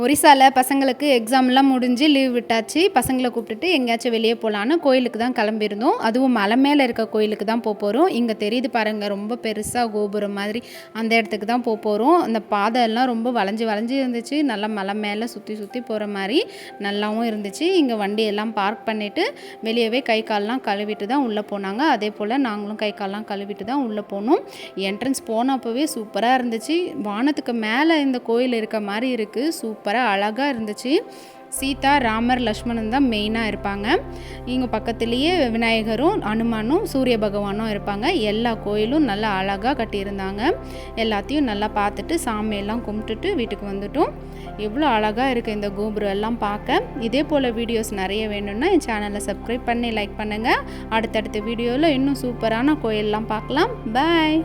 ஒரிசாவில் பசங்களுக்கு எக்ஸாம்லாம் முடிஞ்சு லீவ் விட்டாச்சு. பசங்களை கூப்பிட்டுட்டு எங்கேயாச்சும் வெளியே போகலான்னு கோயிலுக்கு தான் கிளம்பியிருந்தோம். அதுவும் மலை மேலே இருக்க கோயிலுக்கு தான் போக போகிறோம் இங்கே தெரியுது பாருங்கள் ரொம்ப பெருசாக கோபுரம் மாதிரி அந்த இடத்துக்கு தான் போக போகிறோம் அந்த பாதை எல்லாம் ரொம்ப வளைஞ்சு வளைஞ்சு இருந்துச்சு. நல்லா மலை மேலே சுற்றி சுற்றி போகிற மாதிரி நல்லாவும் இருந்துச்சு. இங்கே வண்டியெல்லாம் பார்க் பண்ணிவிட்டு வெளியவே கை கால்லாம் கழுவிட்டு தான் உள்ளே போனாங்க. அதே போல் நாங்களும் கை கால்லாம் கழுவிட்டு தான் உள்ளே போனோம். என்ட்ரன்ஸ் போனப்போவே சூப்பராக இருந்துச்சு. வானத்துக்கு மேலே இந்த கோயில் இருக்க மாதிரி இருக்குது சூப்பராக அழகாக இருந்துச்சு. சீதா ராமர் லக்ஷ்மணன் தான் மெயினாக இருப்பாங்க. இங்கே பக்கத்துலேயே விநாயகரும் அனுமானும் சூரிய பகவானும் இருப்பாங்க. எல்லா கோயிலும் நல்லா அழகாக கட்டியிருந்தாங்க. எல்லாத்தையும் நல்லா பார்த்துட்டு சாமியெல்லாம் கும்பிட்டுட்டு வீட்டுக்கு வந்துட்டோம். எவ்வளோ அழகாக இருக்குது இந்த கோபுரம் எல்லாம் பார்க்க. இதே போல் வீடியோஸ் நிறைய வேணும்னா என் சேனலை சப்ஸ்கிரைப் பண்ணி லைக் பண்ணுங்கள் அடுத்தடுத்த வீடியோவில் இன்னும் சூப்பரான கோயிலெலாம் பார்க்கலாம். பாய்